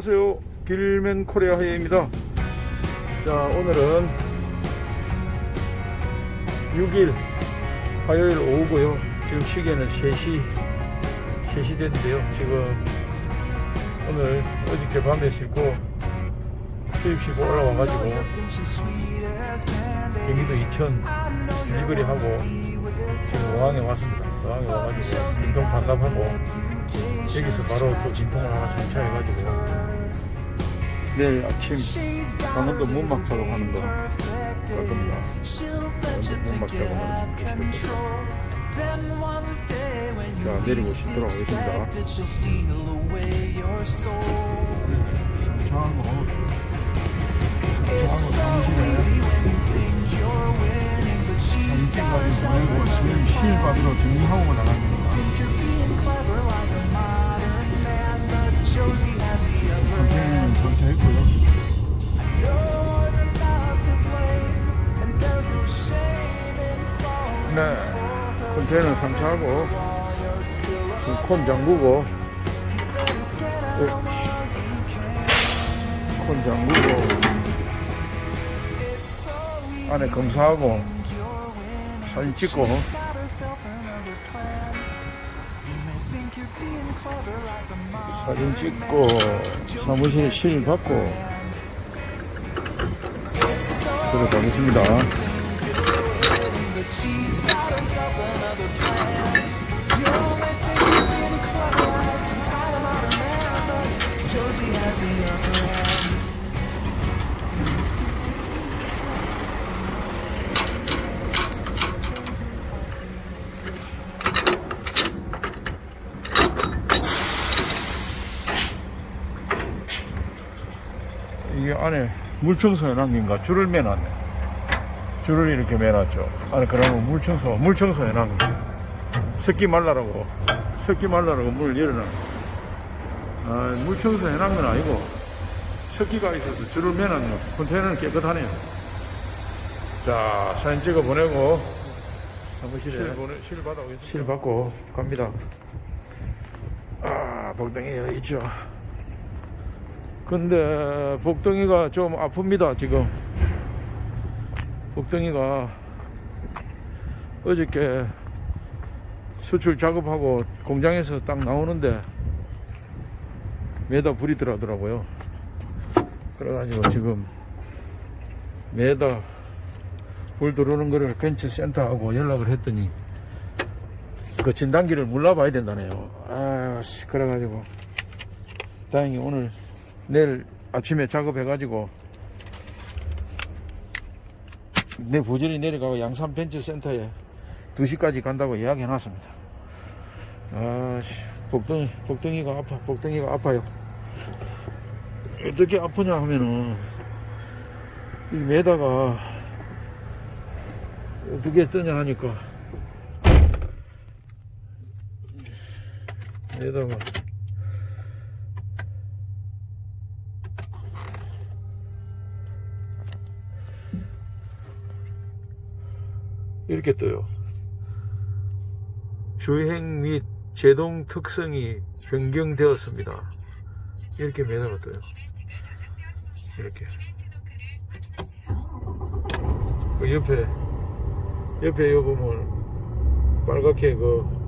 슈퍼맨 코리아 하이입니다. 자, 오늘은 6일 화요일 오후고요. 지금 시계는 3시, 3시 됐는데요. 지금 오늘 어저께 밤에 싣고 수입시고 올라와가지고 경기도 이천 딜리버리 하고 지금 어항에 왔습니다. 어항에 와가지고 진통 반납하고 여기서 바로 또 진통을 하나 정차해가지고. 내일 아침 강원도 문막 작업하는 거 갈 겁니다. 강원도 문막 작업하는 거 자, 내리고 싶도록 하겠습니다. 장어, 장어 사무실에 점심까지 보내고. 지금 시일밥으로 정리하고 나가는 정차했고요. 네, 컨테이너 상차하고 지금 콘 잠그고 예, 콘 잠그고 안에 검사하고 사진 찍고 사진 찍고 사무실에 실 받고 들어가겠습니다. 이게 안에 물청소 해놨는가 줄을 매놨네. 줄을 이렇게 매놨죠. 안에 그러면 물청소, 물청소 해놨는 거. 습기 말라라고, 습기 말라라고 물 열어놔. 아, 물청소 해놓은 건 아니고, 습기가 있어서 줄을 매놨는 거. 컨테이너는 깨끗하네요. 자, 사진 찍어 보내고, 사무실에 실, 보내, 실 받아 오겠습니다. 실 받고 갑니다. 아, 복덩이 있죠. 근데 복덩이가 좀 아픕니다 지금. 복덩이가 어저께 수출 작업하고 공장에서 딱 나오는데 매다 불이 들어가더라고요. 그래가지고 지금 매다 불 들어오는 거를 벤처 센터하고 연락을 했더니 그 진단기를 물러봐야 된다네요. 아씨 그래가지고 다행히 오늘 내일 아침에 작업해가지고 내 부지런히 내려가고 양산 벤처 센터에 2시까지 간다고 이야기해놨습니다. 아씨, 복덩이, 복덩이가 아파, 복덩이가 아파요. 어떻게 아프냐 하면은, 이 매다가 어떻게 뜨냐 하니까, 매다가 이렇게 떠요. 주행 및 제동 특성이 변경되었습니다. 이렇게 매너가 떠요. 이렇게. 그 옆에, 옆에 요 보면 빨갛게 그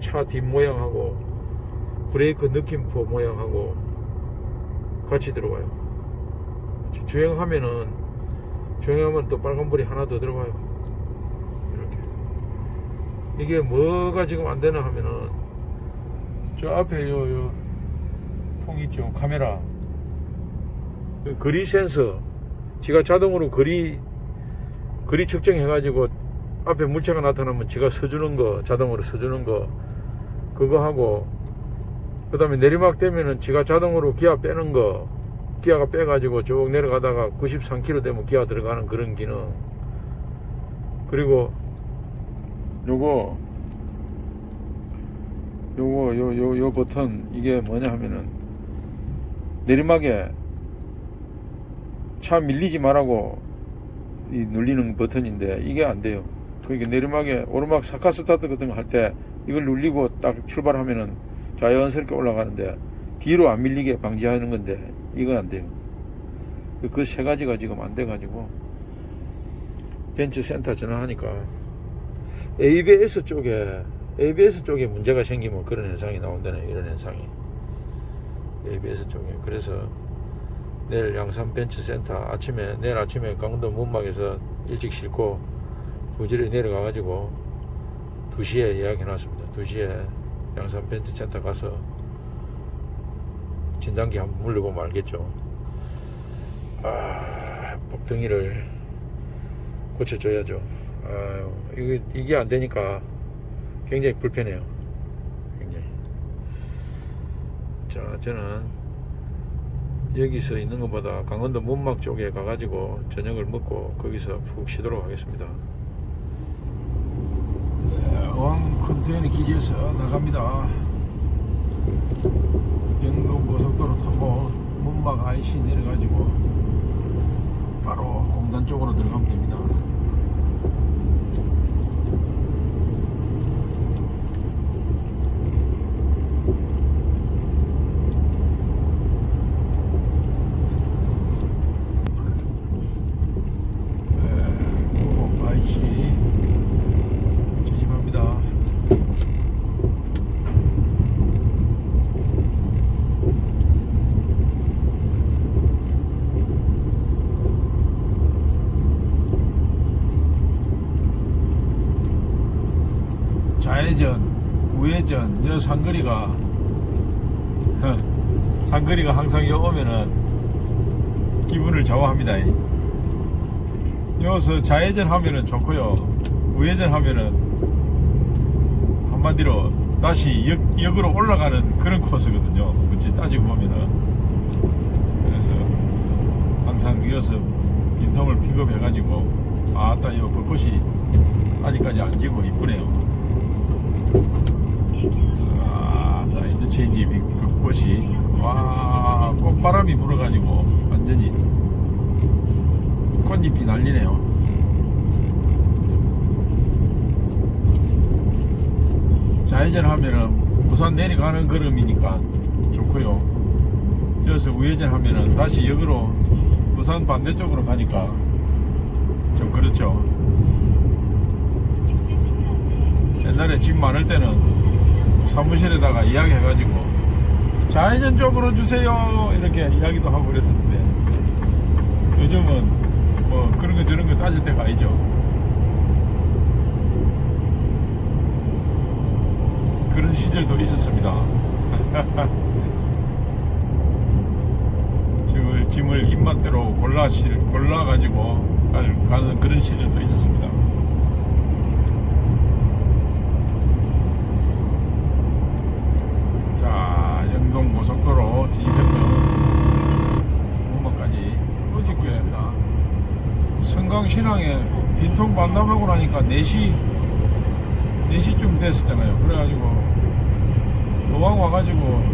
차 뒷모양하고 브레이크 느낌표 모양하고 같이 들어가요. 주행하면은, 주행하면 또 빨간불이 하나 더 들어가요. 이게 뭐가 지금 안 되나 하면은 저 앞에 요 요 통 있죠. 카메라. 그 거리 센서. 지가 자동으로 거리 거리 측정해 가지고 앞에 물체가 나타나면 지가 서주는 거 자동으로 서주는 거 그거 하고 그 다음에 내리막 되면은 지가 자동으로 기아 빼는 거 기아가 빼가지고 쭉 내려가다가 93km 되면 기아 들어가는 그런 기능. 그리고 요거 요거 요 요 요 버튼 이게 뭐냐 하면은 내리막에 차 밀리지 말라고 이 눌리는 버튼인데 이게 안 돼요. 그러니까 내리막에 오르막 사카 스타트 같은 거 할 때 이걸 눌리고 딱 출발하면은 자연스럽게 올라가는데 뒤로 안 밀리게 방지하는 건데 이건 안 돼요. 그 세 가지가 지금 안 돼가지고 벤츠 센터 전화하니까 ABS 쪽에 ABS 쪽에 문제가 생기면 그런 현상이 나온다네 이런 현상이 ABS 쪽에. 그래서 내일 양산 벤츠 센터 아침에 내일 아침에 강원도 문막에서 일찍 싣고 부지런히 내려가 가지고 2시에 예약해 놨습니다. 2시에 양산 벤츠 센터 가서 진단기 한번 물려보면 알겠죠. 아 복덩이를 고쳐줘야죠 아유 이게, 이게 안 되니까 굉장히 불편해요. 굉장히. 자 저는 여기서 있는 것보다 강원도 문막 쪽에 가가지고 저녁을 먹고 거기서 푹 쉬도록 하겠습니다. 네, 어항 컨테이너 기지에서 나갑니다. 영동 고속도로 타고 문막 IC 내려가지고 바로 공단 쪽으로 들어가면 됩니다 무곡 IC 진입합니다. 좌회전, 우회전, 여 상거리가 상거리가 항상 여 오면은 기분을 좌우합니다. 여기서 좌회전 하면은 좋고요. 우회전 하면은 한마디로 다시 역, 역으로 올라가는 그런 코스거든요. 그치 따지고 보면은. 그래서 항상 이어서 빈통을 픽업해 가지고 아따 이 벚꽃이 아직까지 안 지고 이쁘네요 아 사이드 체인지 벚꽃이 와 꽃바람이 불어가지고 완전히 꽃잎이 난리네요. 좌회전 하면은 부산 내려가는 걸음이니까 좋고요. 저기서 우회전 하면은 다시 역으로 부산 반대쪽으로 가니까 좀 그렇죠. 옛날에 집 많을 때는 사무실에다가 이야기해가지고 좌회전 쪽으로 주세요 이렇게 이야기도 하고 그랬었는데 요즘은 뭐 그런 거 저런 거 따질 때가 아니죠. 그런 시절도 있었습니다. 짐을, 짐을 입맛대로 골라 실, 골라 가지고 가는 그런 시절도 있었습니다. 자, 영동 고속도로 진입했고요. 문막까지 어저께 성강신항에 빈통 반납하고 나니까 4시 4시쯤 됐었잖아요. 그래가지고 노왕 와가지고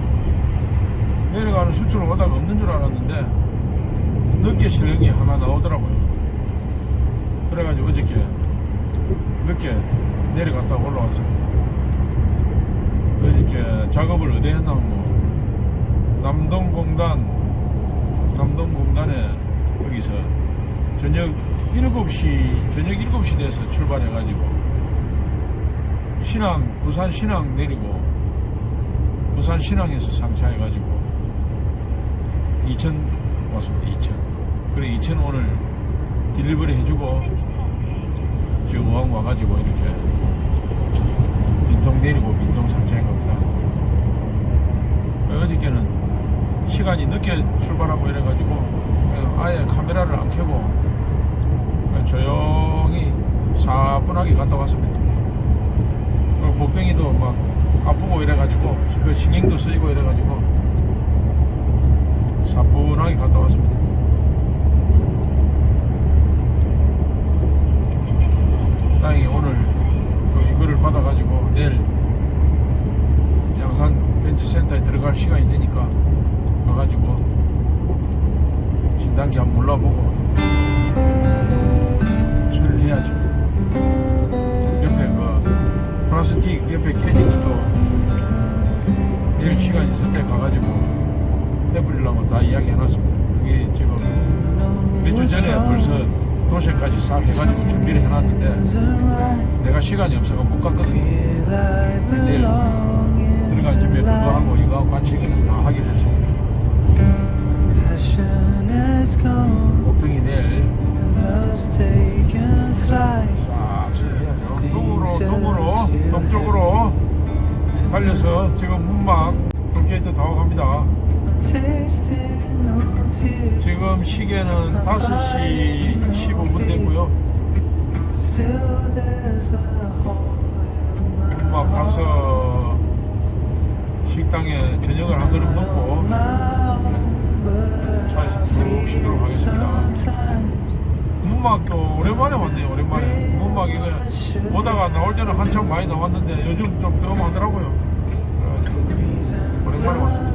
내려가는 수출을 오다가 없는 줄 알았는데 늦게 실령이 하나 나오더라고요. 그래가지고 어저께 늦게 내려갔다 올라왔습니다. 어저께 작업을 어디 했나 뭐 남동공단 남동공단에 여기서 저녁 7시, 저녁 7시 돼서 출발해 가지고, 신항, 부산 신항 내리고, 부산 신항에서 상차해 가지고, 이천 왔습니다, 이천. 그래, 이천 오늘 딜리버리 해주고, 지금 어항 와가지고 이렇게 빈통 내리고 빈통 상차한 겁니다. 어저께는 시간이 늦게 출발하고 이래가지고, 아예 카메라를 안 켜고, 조용히 사뿐하게 갔다 왔습니다. 그리고 복덩이도 막 아프고 이래가지고 그 신경도 쓰이고 이래가지고 사뿐하게 갔다 왔습니다. 다행히 오늘 또 이거를 받아가지고 내일 양산 벤치 센터에 들어갈 시간이 되니까 가가지고 진단기 한번 몰라보고 그 플라스틱 옆에 것도 내일 시간 있을 때 가가지고 해버리려고 다 이야기 해놨습니다. 그게 지금 싹 해가지고 준비를 해놨는데 내가 시간이 없어서 못 갔거든. 내일 들어간 집에 그거 하고 이거 같이 그냥 다 하기로 했습니다. 꼭등이 내일 동으로 동으로 동쪽으로 달려서 지금 문막 돌게이트 다 갑니다. 지금 시계는 5시 15분 됐고요. 막 가서 식당에 저녁을 한 그릇 먹고 오랜만에 왔네요. 오랜만에 문막 이거 보다가 나올 때는 한참 많이 나왔는데 요즘 좀 뜸하더라고요. 그래가지고 오랜만에 왔습니다.